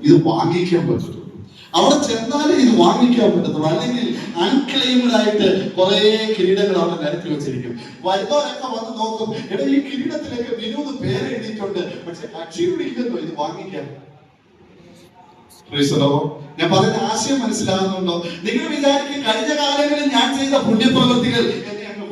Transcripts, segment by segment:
ഇത് വാങ്ങിക്കാൻ പറ്റത്തുള്ളൂ. അവിടെ ചെന്നാലേ ഇത് വാങ്ങിക്കാൻ പറ്റത്തുള്ളൂ. അല്ലെങ്കിൽ അൺക്ലെയിംഡ് ആയിട്ട് കുറെ കിരീടങ്ങൾ അവിടെ നിരത്തി വെച്ചിരിക്കും. വരുന്നവരൊക്കെ വന്ന് നോക്കും എടാ ഈ കിരീടത്തിലേക്ക് വിനോദ് പേര് എഴുതിയിട്ടുണ്ട്. പക്ഷെ അക്ഷീണിക്കുന്നു ഇത് വാങ്ങിക്കാൻ ഞാൻ പറയുന്ന ആശയം മനസ്സിലാകുന്നുണ്ടോ? നിങ്ങൾ വിചാരിക്കും കഴിഞ്ഞ കാലങ്ങളിൽ ഞാൻ ചെയ്ത പുണ്യപ്രവൃത്തികൾ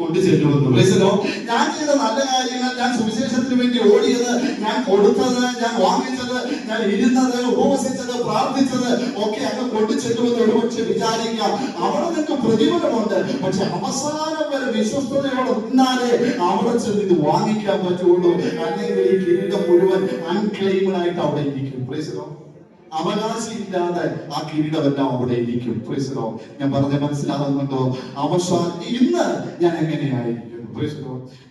എന്നെ അങ്ങ് കൊണ്ടു ചെല്ലുമെന്ന് Praise the Lord. ഞാൻ ചെയ്ത നല്ല കാര്യങ്ങൾ ഞാൻ സുവിശേഷത്തിന് വേണ്ടി ഓടിയത് ഞാൻ കൊടുത്തത് ഞാൻ വാങ്ങിച്ചത് ഞാൻ ഇരുന്നത് ഉപവസിച്ചത് പ്രാർത്ഥിച്ചത് ഒക്കെ അങ്ങ് കൊണ്ടുചെല്ലുമെന്ന് ഒരുപക്ഷെ വിചാരിക്കാം അവിടെ നിങ്ങൾക്ക് പ്രതിഫലമുണ്ട് പക്ഷെ അവസാനം വരെ വിശ്വസ്തയോടെ നിന്നാലേ അവിടെ ചെന്ന് ഇത് വാങ്ങിക്കാൻ പറ്റുള്ളൂ അല്ലെങ്കിൽ ഈ കിരീടം മുഴുവൻ അൺക്ലെയിമഡ് ആയിട്ട് അവിടെ ഇരിക്കും Lord. അവകാശമില്ലാതെ ആ കിരീടമെല്ലാം അവിടെ ഇരിക്കും. Lord. ഞാൻ പറഞ്ഞ മനസ്സിലാകുന്നുണ്ടോ? അവസാനം ഇന്ന് ഞാൻ എങ്ങനെയായിരിക്കും.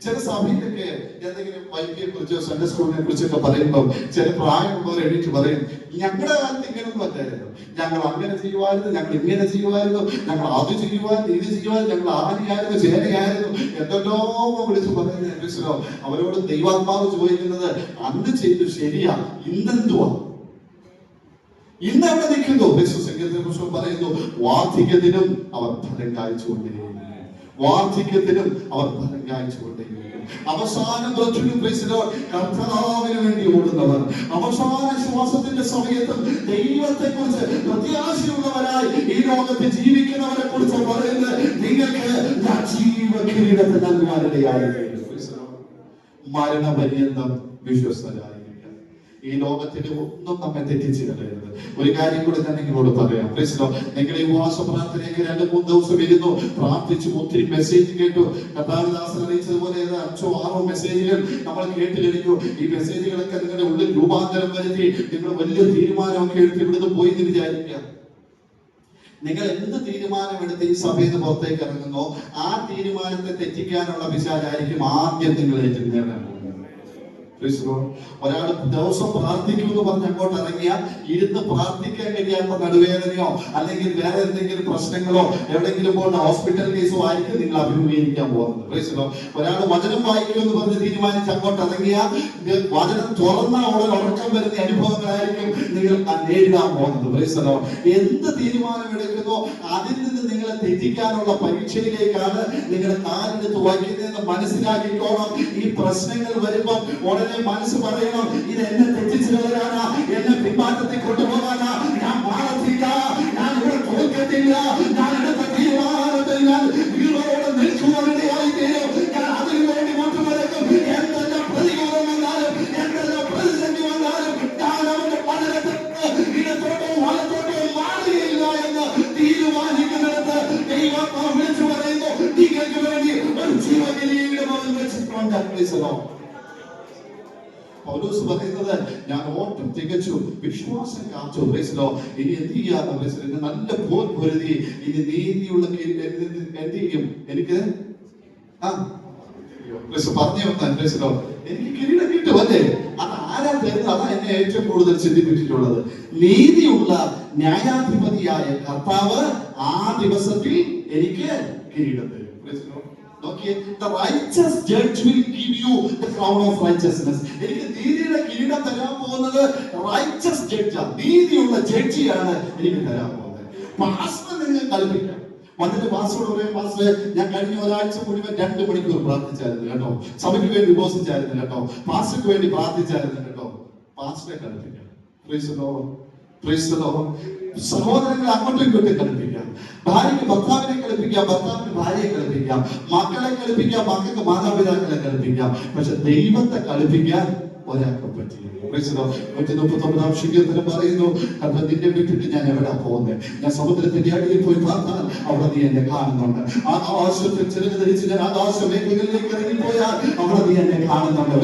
ചില സഭയിലൊക്കെ എന്തെങ്കിലും വൈദ്യയെ കുറിച്ചോ സൺഡേ സ്കൂളിനെ കുറിച്ചൊക്കെ പറയുമ്പോൾ ചില പ്രായമുള്ളവർ എണീറ്റ് പറയും ഞങ്ങളുടെ കാലത്ത് ഇങ്ങനൊന്നും അല്ലായിരുന്നു. ഞങ്ങൾ അങ്ങനെ ചെയ്യുമായിരുന്നു ഞങ്ങൾ ഇങ്ങനെ ചെയ്യുമായിരുന്നു ഞങ്ങൾ അത് ചെയ്യുമായിരുന്നു ഇത് ചെയ്യുമായിരുന്നു ഞങ്ങൾ ആനയായിരുന്നു ചേനയായിരുന്നു. എന്തെല്ലോ വിളിച്ച് പറയുന്നത്. അവരോട് ദൈവാത്മാവ് ചോദിക്കുന്നത് അന്ന് ചെയ്തു ശരിയാ ഇന്നെന്തുവാ? ഇന്ന് എവിടെ നിൽക്കുന്നു. ബിസിനസ് കുറിച്ച് പറയുന്നു വാർദ്ധക്യത്തിനും അവർ ഫലം കായ്ച്ചുകൊണ്ടേയിരിക്കും വാർദ്ധക്യത്തിനും അവർ ഫലം കായ്ച്ചുകൊണ്ടേയിരിക്കും അവസാന കർത്താവിന് വേണ്ടി ഓടുന്നവർ അവസാന ശ്വാസത്തിന്റെ സമയത്തും ദൈവത്തെ കുറിച്ച് പ്രത്യാശയുള്ളവരായി ഈ ലോകത്ത് ജീവിക്കുന്നവരെ കുറിച്ച് പറയുന്നത് നിങ്ങൾക്ക് ഞാൻ ജീവ കിരീടത്തെ നൽകുവാനിടയായിരിക്കും മരണപര്യന്തം വിശ്വസ്തരായിരിക്കുക ഈ ലോകത്തിന് ഒന്നും നമ്മെ തെറ്റിച്ച് കളയരുത് ഒരു കാര്യം കൂടി ഞാൻ നിങ്ങളോട് പറയാം. പ്രശ്നോ നിങ്ങൾ ഈ ഉപവാസ പ്രാർത്ഥനയൊക്കെ രണ്ട് മൂന്ന് ദിവസം ഇരുന്നു. പ്രാർത്ഥിച്ചു ഒത്തിരി മെസ്സേജ് കേട്ടു. കഥാദാസൻ അറിയിച്ചതുപോലെ അഞ്ചോ ആറോ മെസ്സേജുകൾ നമ്മൾ കേട്ടിലിരിക്കൂ ഈ മെസ്സേജുകളൊക്കെ നിങ്ങളുടെ ഉള്ളിൽ രൂപാന്തരം വരുത്തി നിങ്ങൾ വലിയ തീരുമാനമൊക്കെ എടുത്ത് ഇവിടുന്ന് പോയി എന്ന് വിചാരിക്കുക നിങ്ങൾ എന്ത് തീരുമാനമെടുത്ത് ഈ സഭയിൽ നിന്ന് പുറത്തേക്ക് ഇറങ്ങുന്നോ? ആ തീരുമാനത്തെ തെറ്റിക്കാനുള്ള വിശാലായിരിക്കും ആദ്യം നിങ്ങൾ ഏറ്റെടുക്കേണ്ടത്. ഒരാൾ ദിവസം പ്രാർത്ഥിക്കൂ എന്ന് പറഞ്ഞ് അങ്ങോട്ട് ഇറങ്ങിയാൽ ഇരുന്ന് പ്രാർത്ഥിക്കാൻ കഴിയാത്ത നടുവേദനയോ അല്ലെങ്കിൽ വേറെ എന്തെങ്കിലും പ്രശ്നങ്ങളോ എവിടെങ്കിലും പോകുന്ന ഹോസ്പിറ്റൽ കേസോ ആയിരിക്കും നിങ്ങൾ അഭിമുഖീകരിക്കാൻ പോകുന്നത്. ഒരാൾ വചനം വായിക്കൂ എന്ന് പറഞ്ഞ് തീരുമാനിച്ച് അങ്ങോട്ട് ഇറങ്ങിയാൽ വചനം തുറന്ന ഉടൻ ഉറക്കം വരുന്ന അനുഭവങ്ങളായിരിക്കും നിങ്ങൾ നേരിടാൻ പോകുന്നത്. എന്ത് തീരുമാനം എടുക്കുന്നോ അതിൽ നിന്ന് നിങ്ങളെ തെറ്റിക്കാനുള്ള പരീക്ഷയിലേക്കാണ് നിങ്ങളുടെ കാലെടുത്ത് വയ്ക്കുന്നതെന്ന് മനസ്സിലാക്കിക്കോണം. ഈ പ്രശ്നങ്ങൾ വരുമ്പോൾ ഉടനെ മനസ്സ് പറയണം ഇത് എന്നെ തെറ്റിച്ചു കളയാനാ എന്നെ പിന്മാറ്റത്തിൽ കൊണ്ടുപോകാനാ. ഞാൻ മാറത്തില്ല ഞാൻ ഇവിടെ തോൽക്കത്തില്ല ഞാൻ എടുത്ത തീരുമാനത്തിൽ ഞാൻ വീടോടെ നിൽക്കുവാനിടയായി തീരും അതിനു വേണ്ടി മുട്ടുമടക്കും എന്തെല്ലാം പ്രതികൂലം വന്നാലും എന്തെല്ലാം പ്രതിസന്ധി വന്നാലും ഞാൻ അവന്റെ പഠനത്തിൽ ഇടത്തോട്ടോ വലത്തോട്ടോ മാറുകയില്ല എന്ന് പറയുന്നു നിങ്ങൾക്ക് വേണ്ടി ഒരു ജീവകിരീടം അവൻ വെച്ചിട്ടുണ്ട്. പൗലോസ് പറയുന്നത് ഞാൻ ഓട്ടം തികച്ചു വിശ്വാസം കാത്തു. പ്രൈസിലോ ഇനി എന്ത് ചെയ്യാത്ത പ്രൈസിലോ നല്ല പോൽ പൊരുതി ഇനി നീതിയുള്ള എന്ത് ചെയ്യും? എനിക്ക്? ആ. പറഞ്ഞു വന്നാൽ എനിക്ക് കിരീടം കിട്ടും അല്ലേ? അത് ആരാ തരുന്നത്? അതാ എന്നെ ഏറ്റവും കൂടുതൽ ചിന്തിപ്പിച്ചിട്ടുള്ളത്. നീതിയുള്ള ന്യായാധിപതിയായ കർത്താവ് ആ ദിവസത്തിൽ എനിക്ക് കിരീടം തരും. നോക്കിയേ the righteous judge will give you the crown of righteousness. എനിക്ക് നീതിയുടെ കിരീടം തരാൻ പോകുന്നത് റൈച്ചസ് ആണ് നീതിയുള്ള ജഡ്ജിയാണ് എനിക്ക് തരാൻ പോകുന്നത്. പാസ്റ്റർ നിങ്ങൾ കൽപ്പിക്കാം. വന്നിട്ട് പാസ്റ്ററോട് പറയും പാസ്റ്റർ ഞാൻ കഴിഞ്ഞ ഒരാഴ്ച മുഴുവൻ രണ്ട് മണിക്കൂർ പ്രാർത്ഥിച്ചായിരുന്നു കേട്ടോ. സഭയ്ക്ക് വേണ്ടി ഉപസിച്ചായിരുന്നു കേട്ടോ. പാസ്റ്റർക്ക് വേണ്ടി പ്രാർത്ഥിച്ചായിരുന്നു കേട്ടോ. പാസ്റ്ററെ കൽപ്പിക്കാം. സഹോദരങ്ങളെ അങ്ങോട്ടും ഇങ്ങോട്ടും കളിപ്പിക്കാം. ഭാര്യയ്ക്ക് ഭർത്താവിനെ കളിപ്പിക്കാം ഭർത്താവിന് ഭാര്യയെ കളിപ്പിക്കാം മക്കളെ കളിപ്പിക്കാം മക്കൾക്ക് മാതാപിതാക്കളെ കളിപ്പിക്കാം. പക്ഷെ ദൈവത്തെ കളിപ്പിക്കാൻ ഒരാൾക്ക് പറ്റില്ല. നൂറ്റി മുപ്പത്തൊമ്പതാം ശിഖരത്തിന് പറയുന്നു. അത് നിന്നെ വിട്ടിട്ട് ഞാൻ എവിടെ പോകുന്നത് ഞാൻ സമുദ്രത്തിന്റെ അടിയിൽ പോയി പാർത്താൽ അവിടെ നീ എന്നെ കാണുന്നുണ്ട്. ആകാശത്തിൽ ചെറുത് ധരിച്ച് ഞാൻ ആകാശ മേഖലയിലേക്ക് ഇറങ്ങിപ്പോയാൽ അവിടെ നീ എന്നെ കാണുന്നുണ്ട്.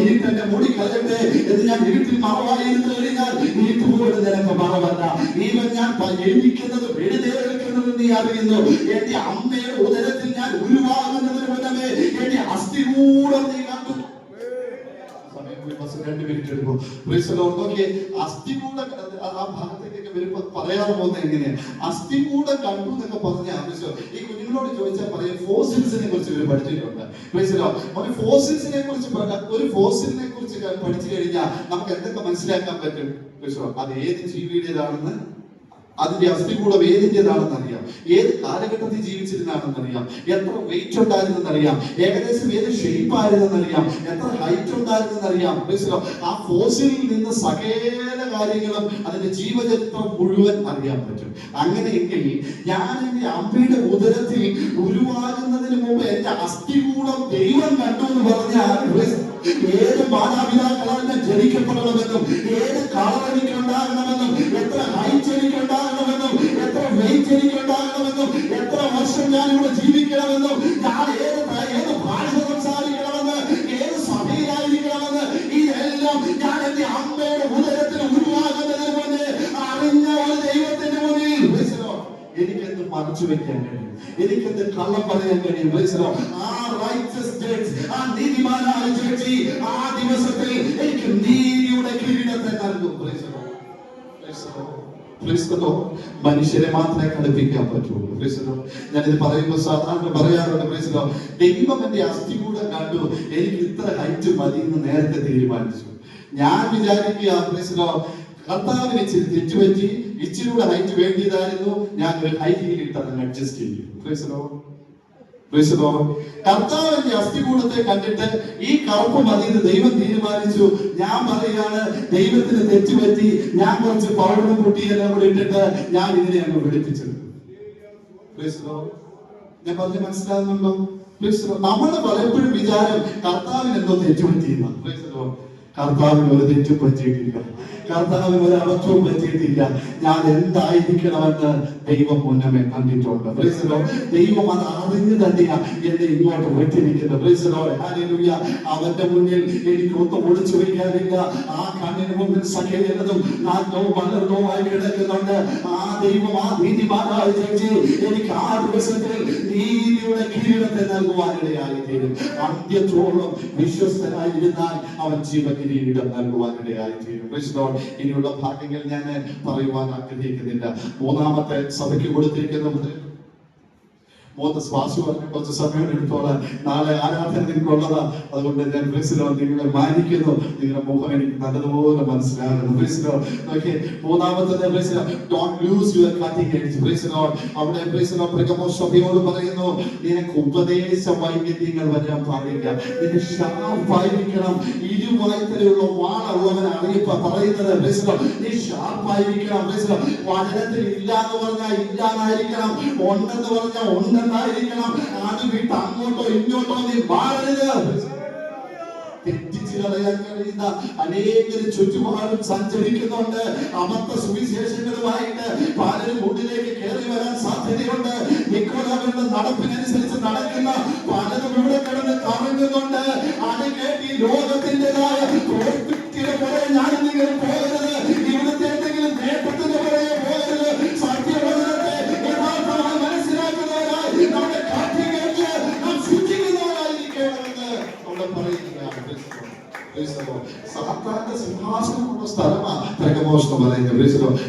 ഇനി തന്നെ മുടി കളയട്ടെ എന്ന് ഞാൻ വീട്ടിൽ മറവായിരുന്നു കഴിഞ്ഞാൽ നീ പൂവിട് നിനക്ക് മറവല്ല. ഇവൻ ഞാൻ എഴുതിക്കുന്നത് വെടിതേക്കുന്നത് നീ അറിയുന്നു. എന്റെ അമ്മയുടെ ഉദരത്തിൽ ഞാൻ ഉരുവാകുന്നതിന് മുന്നമേ എന്റെ അസ്ഥികൂടം നീ മിനിറ്റ് എടുക്കും നോക്കിയേ അസ്ഥികൂടം ആ ഭാഗത്തേക്കൊക്കെ വരുമ്പോ പറയാതെ പോകുന്നത് എങ്ങനെയാ? അസ്ഥികൂടം കണ്ടു എന്നൊക്കെ പറഞ്ഞ ആവശ്യം. ഈ കുഞ്ഞുങ്ങളോട് ചോദിച്ചാൽ പറയും ഫോസിൽസിനെ കുറിച്ച് ഇവർ പഠിച്ചിട്ടുണ്ട്. ഒരു ഫോസിൽസിനെ കുറിച്ച് ഒരു ഫോസിലിനെ കുറിച്ച് പഠിച്ചു കഴിഞ്ഞാൽ നമുക്ക് എന്തൊക്കെ മനസ്സിലാക്കാൻ പറ്റും? അത് ഏത് ജീവിയുടേതാണെന്ന്? അതിന്റെ അസ്ഥികൂടം ഏതിന്റെതാണെന്ന് അറിയാം. ഏത് കാലഘട്ടത്തിൽ ജീവിച്ചിരുന്നാണെന്നറിയാം. എത്ര വെയിറ്റ് ഉണ്ടായിരുന്നെന്നറിയാം. ഏകദേശം ഏത് ഷേപ്പ് ആയിരുന്നെന്ന് അറിയാം എത്ര ഹൈറ്റ് ഉണ്ടായിരുന്നെന്നറിയാം. മനസ്സിലോ ആ ഫോസിലിൽ നിന്ന് സകല കാര്യങ്ങളും അതിന്റെ ജീവചരിത്രം മുഴുവൻ അറിയാൻ പറ്റും. അങ്ങനെയെങ്കിൽ ഞാൻ എന്റെ അമ്മയുടെ ഉദരത്തിൽ ഉരുവാകുന്നതിന് മുമ്പ് എന്റെ അസ്ഥികൂടം ദൈവം കണ്ടു എന്ന് പറഞ്ഞാൽ ഏത് മാതാപിതാക്കളെ ജനിക്കപ്പെടണമെന്നും ഏത് കളർ ഉണ്ടാകണമെന്നും എത്ര ഹൈറ്റ് എനിക്ക് ഉണ്ടാകണമെന്നും വെയിറ്റ് എത്ര വർഷം ഞാൻ ഇവിടെ ജീവിക്കണമെന്നും ഞാൻ ഏത് ഏത് ഭാഷ സംസാരിക്കണമെന്ന് ഏത് സഭയിലായിരിക്കണമെന്ന് ഇതെല്ലാം ഞാൻ എന്റെ അമ്മയുടെ ഉദരത്തിന് ഉരുവാകുന്നതിന് മുന്നേ അറിഞ്ഞ ഒരു ദൈവത്തിന്റെ മുന്നിൽ. എനിക്കെന്ത് മറച്ചു വെക്കാൻ കഴിയും? എനിക്കെന്ത് കള്ളം പറയാൻ കഴിയും ആ റൈറ്റസ് ജഡ്ജ് ആ നീതിമാനായ ജഡ്ജി ആ ദിവസത്തിൽ എനിക്ക് നീതിയുടെ കിരീടത്തെ നൽകും. മനുഷ്യരെ മാത്രമേ കളിപ്പിക്കാൻ പറ്റുള്ളൂ. ഞാനിത് പറയുമ്പോൾ സാധാരണ പറയാറുണ്ട് Lord. ദൈവം എന്റെ അസ്ഥി കൂടെ കണ്ടു എനിക്ക് ഇത്ര ഹൈറ്റ് മതി എന്ന് നേരത്തെ തീരുമാനിച്ചു ഞാൻ വിചാരിക്കുക Lord. കർത്താവിന് ഇച്ചിരി തെറ്റുപറ്റി ഇച്ചിരി കൂടെ ഹൈറ്റ് വേണ്ടിയതായിരുന്നു ഞാൻ ഒരു ഹൈ ഹീൽ ഇട്ട് അതങ്ങ് അഡ്ജസ്റ്റ് ചെയ്യും Praise കർത്താവിന്റെ അസ്ഥികൂടത്തെ കണ്ടിട്ട് ഈ കറുപ്പ് മതി ദൈവം തീരുമാനിച്ചു. ഞാൻ പറയുകയാണ് ദൈവത്തിന് തെറ്റുപറ്റി ഞാൻ കുറച്ച് പൗഡറും കുട്ടിയെല്ലാം കൂടി ഇട്ടിട്ട് ഞാൻ ഇതിനെ അങ്ങ് the ഞാൻ പറഞ്ഞ് മനസ്സിലാകുന്നുണ്ടോ. നമ്മുടെ പലപ്പോഴും വിചാരം കർത്താവിന് എന്തോ തെറ്റുപറ്റിയെന്ന. കർത്താവിന് ഒരു തെറ്റും കർത്താവിന് ഒരു അബദ്ധവും പറ്റിയിട്ടില്ല ഞാൻ എന്തായിരിക്കണമെന്ന് ദൈവം മുന്നമേ കണ്ടിട്ടുണ്ട് പ്രൈസലോ. ദൈവം അത് അറിഞ്ഞു തന്നെയാ എന്നെ ഇങ്ങോട്ട് വിട്ടിരിക്കുന്നത് പ്രൈസലോ. Hallelujah. അവന്റെ മുന്നിൽ എനിക്ക് ഒന്നും ഒളിച്ചു വയ്ക്കാനില്ല ആ കണ്ണിന് മുമ്പിൽ സഖ്യതും നാറ്റവും വളർന്നവുമായി കിടക്കുന്നുണ്ട് ആ ദൈവം ആ നീതിമാനായ ചേച്ചി എനിക്ക് ആ ദിവസത്തിൽ നീതിയുടെ കിരീടത്തെ നൽകുവാനിടയായി തീരും അന്ത്യത്തോളം വിശ്വസ്തനായിരുന്നാൽ അവൻ ജീവ കിരീടം നൽകുവാനിടയായി തീരും പ്രൈസലോ. ഇനിയുള്ള ഭാഗ്യങ്ങൾ ഞാൻ പറയുവാൻ ആഗ്രഹിക്കുന്നില്ല. മൂന്നാമത്തെ സഭയ്ക്ക് കൊടുത്തിരിക്കുന്ന മൂന്ന് ശ്വാസ കുറച്ച് സമയം എടുത്തോളാൻ. നാളെ ആരാധന നിങ്ങൾക്കുള്ളതാ. അതുകൊണ്ട് ഞാൻ പ്രിസിലോ നിങ്ങളെ മാനിക്കുന്നു. നിങ്ങളുടെ മുഖം എനിക്ക് നല്ലതുപോലെ മനസ്സിലാകുന്നു. പ്രിസിലോ ഓക്കെ മൂന്നാമത്തത് പ്രിസിലോ don't lose your cutting edge പ്രിസിലോ അവിടെ പ്രിസിലോ പ്രകമോ സഭയോട് പറയുന്നു നിനക്ക് ഉപദേശ വൈവിധ്യങ്ങൾ വരാൻ പാടില്ല. നിന്റെ ഷാർപ്പായിരിക്കണം ഇരുവായ്ത്തലുള്ള വാളുള്ളവൻ അറിയിപ്പ പറയുന്നത് പ്രിസിലോ നീ ഷാർപ്പായിരിക്കണം പ്രിസിലോ വചനത്തിൽ ഇല്ല എന്ന് പറഞ്ഞാൽ ഇല്ലാന്നായിരിക്കണം. ഉണ്ടെന്ന് പറഞ്ഞാൽ ഉണ്ടെന്നായിരിക്കണം അത് വിട്ട് അങ്ങോട്ടോ ഇങ്ങോട്ടോ നീ വാഴരുത് തെറ്റിച്ച് കളയാൻ കഴിയുന്ന അനേകര് ചുറ്റുപാടും സഞ്ചരിക്കുന്നുണ്ട്. അബദ്ധ സുവിശേഷങ്ങളുമായിട്ട് പലരും ഉള്ളിലേക്ക് കയറി വരാൻ സാധ്യതയുണ്ട്. നിക്കോളവരുടെ നടപ്പിനനുസരിച്ച് നടക്കുന്ന പലരും ഇവിടെ കിടന്ന് കറങ്ങുന്നുണ്ട്. അത് കേട്ടി ലോകത്തിന്റെതായ ഞാൻ നിങ്ങൾ പോകരുത്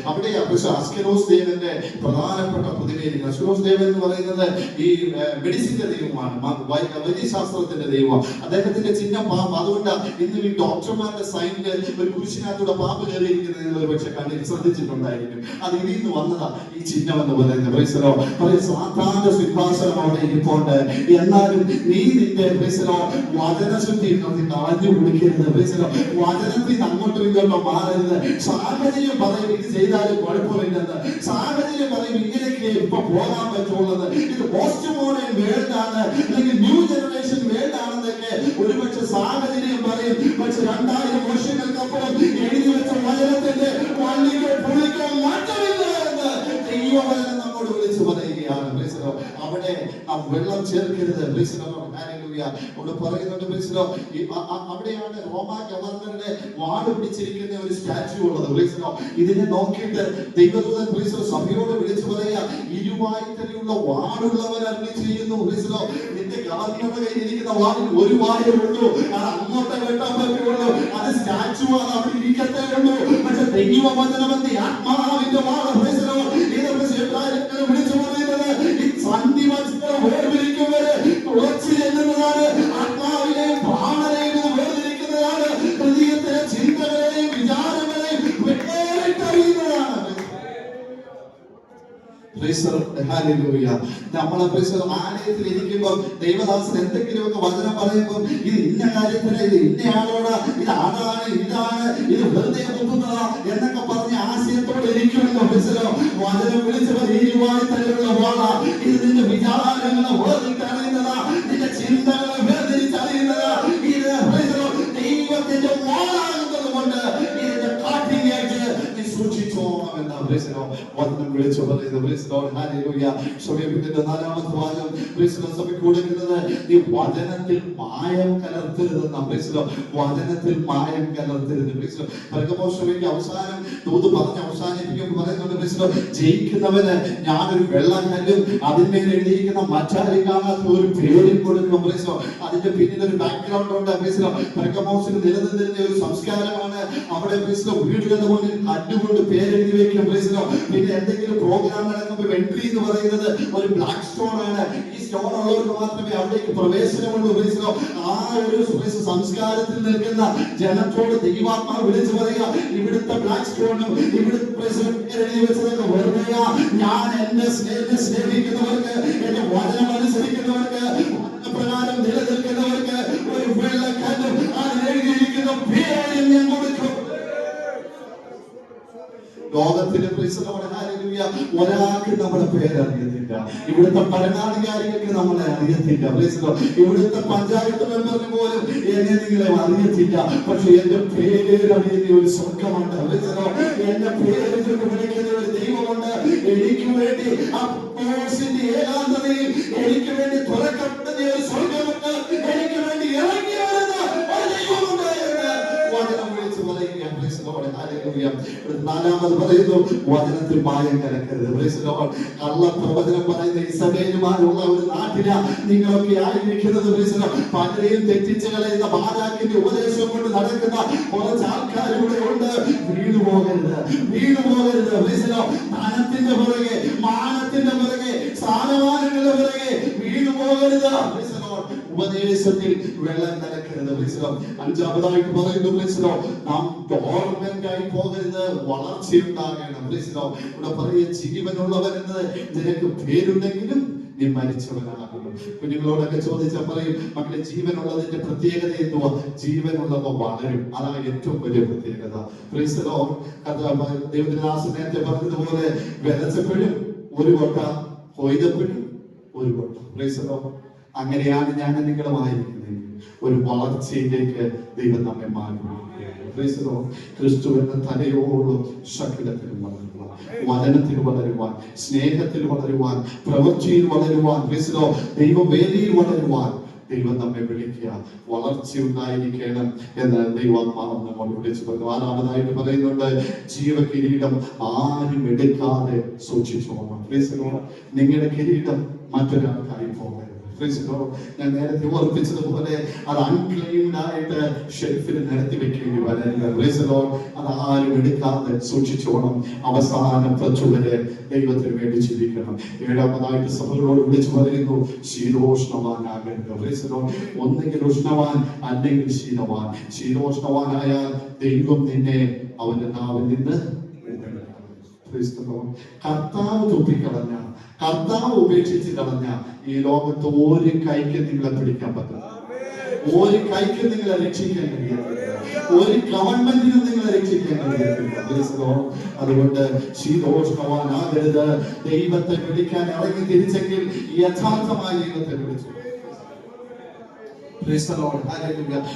അവിടെ അസ്കരോസ് ദേവന്റെ പ്രധാനപ്പെട്ട പ്രതിമയിരിക്കുന്നത് അസ്കരോസ് ദേവൻ എന്ന് പറയുന്നത് ഈ മെഡിസിന്റെ ദൈവമാണ്. വൈദ്യശാസ്ത്രത്തിന്റെ ദൈവമാണ്. അദ്ദേഹത്തിന്റെ ചിഹ്നം പാമ്പ് അതുകൊണ്ട് ഇന്ന് ഈ ഡോക്ടർമാരുടെ സൈനിൽ ഒരു കുരിശിനകത്തൂടെ പാമ്പ് കയറിയിരിക്കുന്നത് നിങ്ങൾ ഒരു പക്ഷെ കണ്ടിട്ട് ശ്രദ്ധിച്ചിട്ടുണ്ടായിരിക്കും. അത് ഇതിൽ നിന്ന് വന്നതാ ഈ ചിഹ്നം എന്ന് പറയുന്നത്. പ്രൈസലോ സാത്താന്റെ സിംഹാസനം അവിടെ ഇരിപ്പുണ്ട്. എന്നാലും നീ നിന്റെ പ്രൈസലോ വചനശുദ്ധി കളഞ്ഞു കുടിക്കരുത് Praise വചനത്തിൽ അങ്ങോട്ടും ഇങ്ങോട്ടും മാറരുത്. സാഹചര്യം പറയും ഇത് ചെയ്താലും കുഴപ്പമില്ലെന്ന് സാഹചര്യം പറയും ഇങ്ങനെയൊക്കെ ഇപ്പൊ പോകാൻ പറ്റുള്ളത്. ഇത് പോസ്റ്റ് മോഡേൺ വേൾഡാണ് അല്ലെങ്കിൽ ന്യൂ ജനറേഷൻ വേൾഡാണെന്നൊക്കെ ഒരുപക്ഷെ സാഹചര്യം പറയും. പക്ഷെ രണ്ടായിരം വർഷങ്ങൾക്കപ്പുറം എഴുതി വെച്ച വചനത്തിന്റെ വള്ളിക്കോ പുളിക്കോ മാറ്റമില്ല എന്ന് ദൈവവചനം നാം വെള്ളം ചേർക്കരുത്. അവിടെ പറയുന്നുണ്ട് ബ്രീസിലോ അവിടെയാണ് റോമ ഗവർണറുടെ വാട് പിടിച്ചിരിക്കുന്ന ഒരു സ്റ്റാച്യു ഉള്ളത്. ബ്രീസിലോ ഇതിനെ നോക്കിയിട്ട് ദൈവദൂതൻ ബ്രീസിലോ സഭയോട് വിളിച്ചു പറയുക ഇരുവായ്ത്തലയുള്ള വാടുള്ളവർ അർണി ചെയ്യുന്നു. ബ്രീസിലോ നിന്റെ ഗവർണറുടെ കയ്യിൽ ഇരിക്കുന്ന വാടിൽ ഒരു വാടേ ഉള്ളൂ. അത് അങ്ങോട്ട് വെട്ടാൻ പറ്റുള്ളൂ. അത് സ്റ്റാച്യു ആണ്. അവിടെ ഇരിക്കത്തേ ഉള്ളൂ. പക്ഷെ ദൈവവചനമെന്ന് ആത്മാവിന്റെ വാട് Hallelujah. നമ്മളെ Lord. ആലയത്തിൽ ഇരിക്കുമ്പോൾ ദൈവദാസൻ എന്തെങ്കിലുമൊക്കെ വചനം പറയുമ്പോൾ ഇത് ഇന്ന കാര്യത്തിന് ഇത് ഇന്ന ആളോടാ ഇത് അതാണ് ഇതാണ് ഇത് വെറുതെ കുത്തുന്നതാ എന്നൊക്കെ പറഞ്ഞ് ആശയത്തോടെ the Lord. വചനം വിളിച്ചവർ ഇരുവായി തലയുള്ള വാള ഇത് നിന്റെ വിചാരങ്ങളെ വേർതിരിച്ചറിയുന്നതാ നിന്റെ ചിന്തകളെ വിളിച്ചു പറയുന്നത്. സമയത്തിന്റെ നാലാമത്തെ വാചകം കൊടുക്കുന്നത് നീ വചനത്തിൽ മായം കലർത്തരുതെന്നാ വചനത്തിൽ മായം കലർത്തരുത്. പെർഗമോശമയ്ക്ക് അവസാനം തൂത് പറഞ്ഞ് അവസാനിപ്പിക്കുമ്പോൾ പറയുന്നുണ്ട് Lord. ജയിക്കുന്നവന് ഞാനൊരു വെള്ളക്കല്ലും അതിന്മേൽ എഴുതിയിരിക്കുന്ന മറ്റാരും കാണാത്ത ഒരു പേരും കൊടുക്കും the അതിന്റെ പിന്നിൽ ഒരു ബാക്ക്ഗ്രൗണ്ട് ഉണ്ട് the Lord. നിലനിന്നിരുന്ന ഒരു സംസ്കാരമാണ് അവിടെ Lord. വീടുകളുടെ മുന്നിൽ കല്ലുകൊണ്ട് പേരെഴുതി വെക്കും praise പിന്നെ എന്തെങ്കിലും പ്രോഗ്രാം നടക്കുമ്പോൾ എൻട്രി എന്ന് പറയുന്നത് ഒരു ബ്ലാക്ക് സ്റ്റോൺ ആണ്. ഈ സ്റ്റോൺ ഉള്ളവർക്ക് മാത്രമേ അവിടേക്ക് പ്രവേശനമുള്ളൂ the ആ ഒരു സംസ്കാരത്തിൽ നിൽക്കുന്ന ജനത്തോട് ദൈവാത്മാവ് വിളിച്ചു പറയുക ഇവിടുത്തെ ബ്ലാക്ക് സ്റ്റോണും ഇവിടുത്തെ വെച്ചതൊക്കെ വെറുതെയാ. ഞാൻ എന്നെ സ്നേഹ സ്നേഹിക്കുന്നവർക്ക് എന്റെ വചനം അനുസരിക്കുന്നവർക്ക് പ്രകാരം നിലനിൽക്കുന്നവർക്ക് ഒരു വെള്ളക്കല്ലും അതിൽ എഴുതിയിരിക്കുന്ന പേരും ഞാൻ കൊടുക്കും. പ്രിസലോടെ ഹാലലൂയ ഒരാൾക്ക് നമ്മുടെ പേരറിയത്തില്ല ഇവിടുത്തെ ഭരണാധികാരികൾക്ക് നമ്മളെ അറിയത്തില്ല. ഇവിടുത്തെ പഞ്ചായത്ത് മെമ്പറിന് പോലും എന്നെ നിങ്ങളെ അറിയത്തില്ല. പക്ഷെ എന്റെ പേര് അറിയുന്ന ഒരു സ്വർഗമുണ്ട് എന്റെ പേര് വിളിക്കുന്ന ഒരു ദൈവമുണ്ട്. എനിക്ക് വേണ്ടി ഏകാന്തതയിൽ എനിക്ക് വേണ്ടി തുറക്കപ്പെട്ട ഒരു സ്വർഗമുണ്ട് എനിക്ക് വേണ്ടി ഇറങ്ങി വരുന്ന ഒരു ദൈവമുണ്ട് വചനം വിളിച്ചു പറയുക Praise the Lord. Hallelujah. നാലാമത് പറയുന്നു വചനത്തിൽ മായം കലക്കരുത്. കള്ള പ്രവചനം പറയുന്ന ഇസബേലുമാരുള്ള ഒരു നാട്ടില നിങ്ങളൊക്കെ ആയിരിക്കുന്നത്. പലരെയും തെറ്റിച്ച് കളയുന്ന ബാലാക്കിന്റെ ഉപദേശം കൊണ്ട് നടക്കുന്ന കുറച്ച് ആൾക്കാർ ഉണ്ട് വീണു പോകരുത് വീണു പോകരുത്. ധനത്തിന്റെ പുറകെ മാനത്തിന്റെ പുറകെ സ്ഥാനമാനങ്ങളുടെ പുറകെ വീണു പോകരുത്. ഉപദേശത്തിൽ വെള്ളം നിലക്കരുത് മനസ്സിലോ അഞ്ചാമതായിട്ട് പറയുന്നു മനസ്സിലോ നാം ഡോർമെന്റ് ആയി പോകരുത് വളർച്ചയുണ്ടാകണം Praise the Lord. ഇവിടെ പറയുക ജീവനുള്ളവർ എന്നത് നിനക്ക് പേരുണ്ടെങ്കിലും നീ മരിച്ചവനാകുന്നു. കുഞ്ഞുങ്ങളോടൊക്കെ ചോദിച്ചാൽ പറയും മക്കളെ ജീവനുള്ളതിന്റെ പ്രത്യേകത എന്തുവാ? ജീവനുള്ളവ വളരും. അതാണ് ഏറ്റവും വലിയ പ്രത്യേകത. ദൈവത്തിനാസ് നേരത്തെ പറഞ്ഞതുപോലെ വിതച്ചപ്പോഴും ഒരു കൊട്ട കൊയ്തപ്പോഴും ഒരു കൊട്ട. Lord. അങ്ങനെയാണ് ഞാൻ നിങ്ങളുമായിരിക്കുന്നത് ഒരു വളർച്ചയിലേക്ക് ദൈവം നമ്മെ മാറ്റുന്നു ക്രിസ്തു എന്ന തലയോളം ശകലത്തിൽ വളരുവാൻ വചനത്തിൽ വളരുവാൻ സ്നേഹത്തിൽ വളരുവാൻ പ്രവൃത്തിയിൽ വളരുവാൻ Lord. ദൈവവേദിയിൽ വളരുവാൻ ദൈവം നമ്മെ വിളിക്കുക വളർച്ച ഉണ്ടായിരിക്കണം എന്ന് ദൈവാത്മാവ് നമ്മോട് വിളിച്ചു പറഞ്ഞു പറയുന്നുണ്ട് ജീവകിരീടം ആരും എടുക്കാതെ സൂക്ഷിച്ചു പോകണം Praise the Lord. നിങ്ങളുടെ കിരീടം മറ്റൊരാൾക്കായി Lord. ഞാൻ നേരത്തെ ഓർപ്പിച്ചതുപോലെ അത് അൺക്ലെയിംഡ് ആയിട്ട് ഷെൽഫിൽ നിരത്തി വെക്കേണ്ടി Lord. അത് ആരും എടുക്കാതെ സൂക്ഷിച്ചോണം അവസാനം പ്രച്ചുവരെ ദൈവത്തിന് വേണ്ടി ജീവിക്കണം ഏഴാമതായിട്ട് സഭകളോട് വിളിച്ചു പറയുന്നു ശീതോഷ്ണവാനാകരുത്. ഒന്നെങ്കിൽ ഉഷ്ണവാൻ അല്ലെങ്കിൽ ശീലവാൻ ശീതോഷ്ണവാനായാൽ ദൈവം നിന്നെ അവന്റെ നാവിൽ നിന്ന്. കർത്താവ് തുപ്പിക്കളഞ്ഞ കർത്താവ് ഉപേക്ഷിച്ച് കളഞ്ഞ ഈ ലോകത്ത് ഒരു കൈക്ക് നിങ്ങളെ പിടിക്കാൻ പറ്റില്ല. ഒരു കൈക്ക് നിങ്ങളെ രക്ഷിക്കാൻ കഴിയത്തില്ല. ഒരു ഗവൺമെന്റിനും നിങ്ങളെ രക്ഷിക്കാൻ കഴിയത്തില്ല. അതുകൊണ്ട് ശീതോഷ്ണവാനാകരുത്. ദൈവത്തെ വിളിക്കാൻ ഇറങ്ങി തിരിച്ചെങ്കിൽ യഥാർത്ഥമായ ദൈവത്തെ വിളിച്ചു.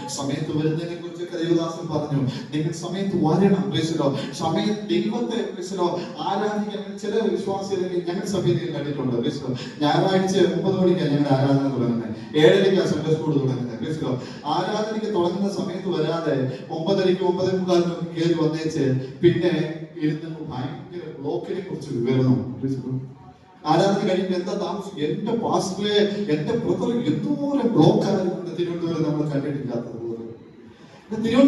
സമയത്ത് വരുന്നതിനെ ദൈവദാസൻ പറഞ്ഞു നിങ്ങൾ സമയത്ത് വരണം പ്രേസലോ സമയം ദൈവത്തെ പ്രേസലോ ആരാധിക്കാൻ ചില വിശ്വാസികൾ ഞങ്ങൾ സഭയിൽ കണ്ടിട്ടുണ്ട് പ്രേസലോ ഞായറാഴ്ച ഒമ്പത് മണിക്കാണ് ഞങ്ങളുടെ ആരാധന തുടങ്ങുന്നത്. ഏഴരയ്ക്കാണ് സൺഡേ സ്കൂൾ തുടങ്ങുന്നത് പ്രേസലോ ആരാധനയ്ക്ക് തുടങ്ങുന്ന സമയത്ത് വരാതെ ഒമ്പതരയ്ക്ക് ഒമ്പതേ മുക്കാലും കയറി വന്നേച്ച് പിന്നെ ഇരുന്ന് ഭയങ്കര ബ്ലോക്കിനെ കുറിച്ച് വിവരണം ആരാധന കഴിയുമ്പോൾ എന്താ താമസം? എന്റെ പാസ്റ്ററെ എന്റെ ബ്രദർ എന്തോരം ബ്ലോക്ക് തിരുവനന്തപുരം നമ്മൾ കണ്ടിട്ടില്ലാത്തത്. പോലെ തിരുവനന്തപുരം